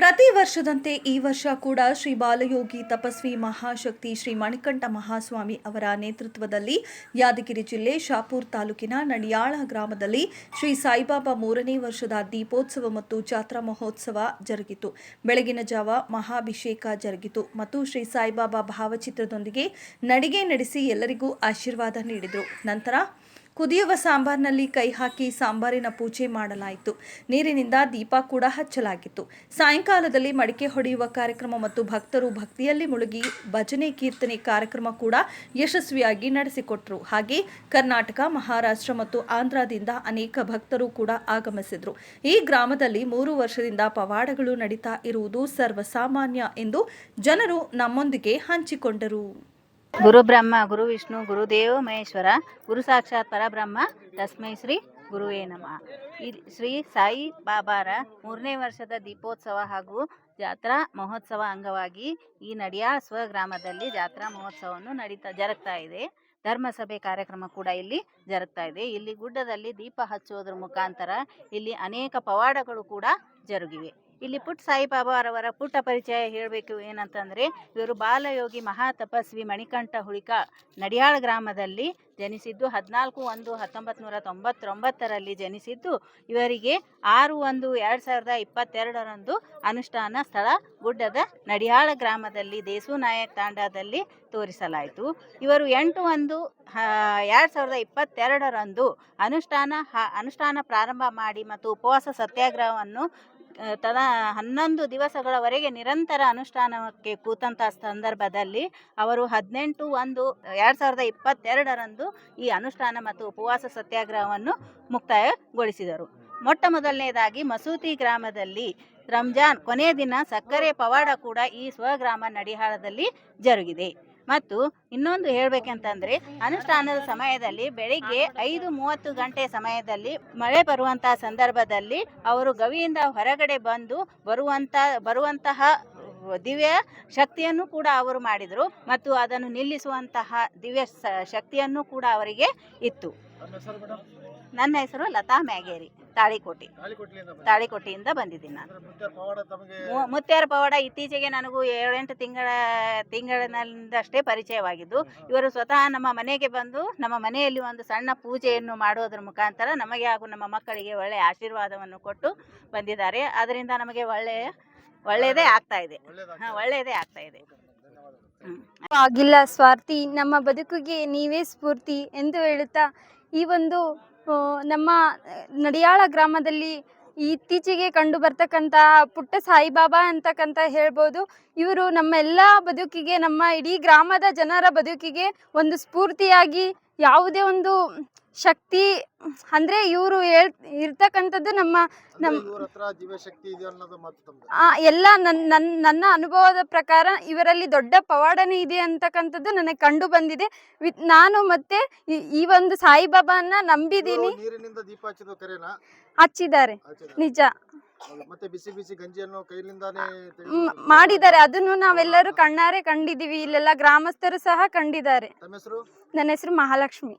ಪ್ರತಿ ವರ್ಷದಂತೆ ಈ ವರ್ಷ ಕೂಡ ಶ್ರೀ ಬಾಲಯೋಗಿ ತಪಸ್ವಿ ಮಹಾಶಕ್ತಿ ಶ್ರೀ ಮಣಿಕಂಠ ಮಹಾಸ್ವಾಮಿ ಅವರ ನೇತೃತ್ವದಲ್ಲಿ ಯಾದಗಿರಿ ಜಿಲ್ಲೆ ಶಾಪೂರ್ ತಾಲೂಕಿನ ನಡಿಯಾಳ ಗ್ರಾಮದಲ್ಲಿ ಶ್ರೀ ಸಾಯಿಬಾಬಾ ಮೂರನೇ ವರ್ಷದ ದೀಪೋತ್ಸವ ಮತ್ತು ಜಾತ್ರಾ ಮಹೋತ್ಸವ ಜರುಗಿತು. ಬೆಳಗಿನ ಜಾವ ಮಹಾಭಿಷೇಕ ಜರುಗಿತು ಮತ್ತು ಶ್ರೀ ಸಾಯಿಬಾಬಾ ಭಾವಚಿತ್ರದೊಂದಿಗೆ ನಡಿಗೆ ನಡೆಸಿ ಎಲ್ಲರಿಗೂ ಆಶೀರ್ವಾದ ನೀಡಿದರು. ನಂತರ ಕುದಿಯುವ ಸಾಂಬಾರಿನಲ್ಲಿ ಕೈ ಹಾಕಿ ಸಾಂಬಾರಿನ ಪೂಜೆ ಮಾಡಲಾಯಿತು. ನೀರಿನಿಂದ ದೀಪ ಕೂಡ ಹಚ್ಚಲಾಗಿತ್ತು. ಸಾಯಂಕಾಲದಲ್ಲಿ ಮಡಿಕೆ ಹೊಡೆಯುವ ಕಾರ್ಯಕ್ರಮ ಮತ್ತು ಭಕ್ತರು ಭಕ್ತಿಯಲ್ಲಿ ಮುಳುಗಿ ಭಜನೆ ಕೀರ್ತನೆ ಕಾರ್ಯಕ್ರಮ ಕೂಡ ಯಶಸ್ವಿಯಾಗಿ ನಡೆಸಿಕೊಟ್ರು. ಹಾಗೆ ಕರ್ನಾಟಕ, ಮಹಾರಾಷ್ಟ್ರ ಮತ್ತು ಆಂಧ್ರದಿಂದ ಅನೇಕ ಭಕ್ತರು ಕೂಡ ಆಗಮಿಸಿದ್ರು. ಈ ಗ್ರಾಮದಲ್ಲಿ ಮೂರು ವರ್ಷದಿಂದ ಪವಾಡಗಳು ನಡೀತಾ ಇರುವುದು ಸರ್ವಸಾಮಾನ್ಯ ಎಂದು ಜನರು ನಮ್ಮೊಂದಿಗೆ ಹಂಚಿಕೊಂಡರು. ಗುರು ಬ್ರಹ್ಮ ಗುರು ವಿಷ್ಣು ಗುರುದೇವ ಮಹೇಶ್ವರ, ಗುರು ಸಾಕ್ಷಾತ್ ಪರಬ್ರಹ್ಮ, ತಸ್ಮೈ ಶ್ರೀ ಗುರುವೇ ನಮಃ. ಈ ಶ್ರೀ ಸಾಯಿ ಬಾಬಾರ ಮೂರನೇ ವರ್ಷದ ದೀಪೋತ್ಸವ ಹಾಗೂ ಜಾತ್ರಾ ಮಹೋತ್ಸವ ಅಂಗವಾಗಿ ಈ ನಡಿಯಾಳ ಸ್ವಗ್ರಾಮದಲ್ಲಿ ಜಾತ್ರಾ ಮಹೋತ್ಸವವನ್ನು ನಡೀತಾ ಜರುಗ್ತಾ ಇದೆ. ಧರ್ಮಸಭೆ ಕಾರ್ಯಕ್ರಮ ಕೂಡ ಇಲ್ಲಿ ಜರುಗ್ತಾ ಇದೆ. ಇಲ್ಲಿ ಗುಡ್ಡದಲ್ಲಿ ದೀಪ ಹಚ್ಚುವುದರ ಮುಖಾಂತರ ಇಲ್ಲಿ ಅನೇಕ ಪವಾಡಗಳು ಕೂಡ ಜರುಗಿವೆ. ಇಲ್ಲಿ ಪುಟ್ ಸಾಯಿಬಾಬಾ ಅವರವರ ಪುಟ್ಟ ಪರಿಚಯ ಹೇಳಬೇಕು ಏನಂತಂದರೆ, ಇವರು ಬಾಲಯೋಗಿ ಮಹಾ ತಪಸ್ವಿ ಮಣಿಕಂಠ ಹುಳಿಕ ನಡಿಯಾಳ ಗ್ರಾಮದಲ್ಲಿ ಜನಿಸಿದ್ದು, ಹದಿನಾಲ್ಕು ಒಂದು ಹತ್ತೊಂಬತ್ತು ನೂರ ತೊಂಬತ್ತೊಂಬತ್ತರಲ್ಲಿ ಜನಿಸಿದ್ದು. ಇವರಿಗೆ ಆರು ಒಂದು ಎರಡು ಸಾವಿರದ ಇಪ್ಪತ್ತೆರಡರಂದು ಅನುಷ್ಠಾನ ಸ್ಥಳ ಗುಡ್ಡದ ನಡಿಯಾಳ ಗ್ರಾಮದಲ್ಲಿ ದೇಸು ನಾಯಕ್ ತಾಂಡದಲ್ಲಿ ತೋರಿಸಲಾಯಿತು. ಇವರು ಎಂಟು ಒಂದು ಎರಡು ಸಾವಿರದ ಇಪ್ಪತ್ತೆರಡರಂದು ಅನುಷ್ಠಾನ ಅನುಷ್ಠಾನ ಪ್ರಾರಂಭ ಮಾಡಿ ಮತ್ತು ಉಪವಾಸ ಸತ್ಯಾಗ್ರಹವನ್ನು ತದ ಹನ್ನೊಂದು ದಿವಸಗಳವರೆಗೆ ನಿರಂತರ ಅನುಷ್ಠಾನಕ್ಕೆ ಕೂತಂತಹ ಸಂದರ್ಭದಲ್ಲಿ ಅವರು ಹದಿನೆಂಟು ಒಂದು, ಎರಡು ಸಾವಿರದ ಇಪ್ಪತ್ತೆರಡರಂದು ಈ ಅನುಷ್ಠಾನ ಮತ್ತು ಉಪವಾಸ ಸತ್ಯಾಗ್ರಹವನ್ನು ಮುಕ್ತಾಯಗೊಳಿಸಿದರು. ಮೊಟ್ಟ ಮೊದಲನೇದಾಗಿ ಮಸೂತಿ ಗ್ರಾಮದಲ್ಲಿ ರಂಜಾನ್ ಕೊನೆಯ ದಿನ ಸಕ್ಕರೆ ಪವಾಡ ಕೂಡ ಈ ಸ್ವಗ್ರಾಮ ನಡಿಹಾಳದಲ್ಲಿ ಜರುಗಿದೆ. ಮತ್ತು ಇನ್ನೊಂದು ಹೇಳ್ಬೇಕಂತಂದ್ರೆ, ಅನುಷ್ಠಾನದ ಸಮಯದಲ್ಲಿ ಬೆಳಿಗ್ಗೆ ಐದು ಮೂವತ್ತು ಗಂಟೆ ಸಮಯದಲ್ಲಿ ಮಳೆ ಬರುವಂತಹ ಸಂದರ್ಭದಲ್ಲಿ ಅವರು ಗವಿಯಿಂದ ಹೊರಗಡೆ ಬಂದು ಬರುವಂತ, ಬರುವಂತಹ ದಿವ್ಯ ಶಕ್ತಿಯನ್ನು ಕೂಡ ಅವರು ಮಾಡಿದರು ಮತ್ತು ಅದನ್ನು ನಿಲ್ಲಿಸುವಂತಹ ದಿವ್ಯ ಶಕ್ತಿಯನ್ನು ಕೂಡ ಅವರಿಗೆ ಇತ್ತು. ನನ್ನ ಹೆಸರು ಲತಾ ಮ್ಯಾಗೇರಿ ತಾಳಿಕೋಟಿ. ತಾಳಿಕೋಟಿಯಿಂದ ಬಂದಿದ್ದೀನಿ ನಾನು. ಮುತ್ತೇರ ಮುತ್ಯಾರ ಪವಾಡ ತಮಗೆ ಮು- ಪವಾಡ ಇತ್ತೀಚೆಗೆ ನನಗೂ ಏಳೆಂಟು ತಿಂಗಳ ತಿಂಗಳಿನಲ್ಲಷ್ಟೇ ಪರಿಚಯವಾಗಿದ್ದು ಇವರು ಸ್ವತಃ ನಮ್ಮ ಮನೆಗೆ ಬಂದು ನಮ್ಮ ಮನೆಯಲ್ಲಿ ಒಂದು ಸಣ್ಣ ಪೂಜೆಯನ್ನು ಮಾಡುವುದರ ಮುಖಾಂತರ ನಮಗೆ ಹಾಗೂ ನಮ್ಮ ಮಕ್ಕಳಿಗೆ ಒಳ್ಳೆಯ ಆಶೀರ್ವಾದವನ್ನು ಕೊಟ್ಟು ಬಂದಿದ್ದಾರೆ. ಅದರಿಂದ ನಮಗೆ ಒಳ್ಳೆಯ ಒಳ್ಳೆಯದೇ ಆಗ್ತಾ ಇದೆ. ಹಾಂ ಒಳ್ಳೆಯದೇ ಆಗ್ತಾ ಇದೆ. ಆಗಿಲ್ಲ ಸ್ವಾರ್ಥಿ ನಮ್ಮ ಬದುಕಿಗೆ ನೀವೇ ಸ್ಫೂರ್ತಿ ಎಂದು ಹೇಳುತ್ತಾ ಈ ಒಂದು ನಮ್ಮ ನಡಿಯಾಳ ಗ್ರಾಮದಲ್ಲಿ ಇತ್ತೀಚೆಗೆ ಕಂಡು ಬರ್ತಕ್ಕಂತಹ ಪುಟ್ಟ ಸಾಯಿಬಾಬಾ ಅಂತಕ್ಕಂತ ಹೇಳ್ಬೋದು. ಇವರು ನಮ್ಮ ಎಲ್ಲ ಬದುಕಿಗೆ ನಮ್ಮ ಇಡೀ ಗ್ರಾಮದ ಜನರ ಬದುಕಿಗೆ ಒಂದು ಸ್ಫೂರ್ತಿಯಾಗಿ ಯಾವುದೇ ಒಂದು ಶಕ್ತಿ ಅಂದ್ರೆ ಇವರು ಹೇಳ್ ಇರ್ತಕ್ಕಂಥದ್ದು ನಮ್ಮ ನಮ್- ಎಲ್ಲ ನನ್ನ ನನ್ನ ನನ್ನ ಅನುಭವದ ಪ್ರಕಾರ ಇವರಲ್ಲಿ ದೊಡ್ಡ ಪವಾಡನೆ ಇದೆ ಅಂತಕ್ಕಂಥದ್ದು ನನಗೆ ಕಂಡು ಬಂದಿದೆ. ವಿತ್ ನಾನು ಮತ್ತೆ ಈ- ಒಂದು ಸಾಯಿಬಾಬಾನ ನಂಬಿದ್ದೀನಿ. ಹಚ್ಚಿದ್ದಾರೆ. ನಿಜ. ಮತ್ತೆ ಬಿಸಿ ಬಿಸಿ ಗಂಜಿಯನ್ನು ಕೈಲಿಂದಾನೇ ತೆಗೆದು ಮ್, ಮಾಡಿದ್ದಾರೆ. ಅದನ್ನು ನಾವೆಲ್ಲರೂ ಕಣ್ಣಾರೆ ಕಂಡಿದ್ದೀವಿ. ಇಲ್ಲೆಲ್ಲ ಗ್ರಾಮಸ್ಥರು ಸಹ ಕಂಡಿದ್ದಾರೆ. ತಮ್ಮ ಹೆಸರು? ನನ್ನ ಹೆಸರು ಮಹಾಲಕ್ಷ್ಮಿ.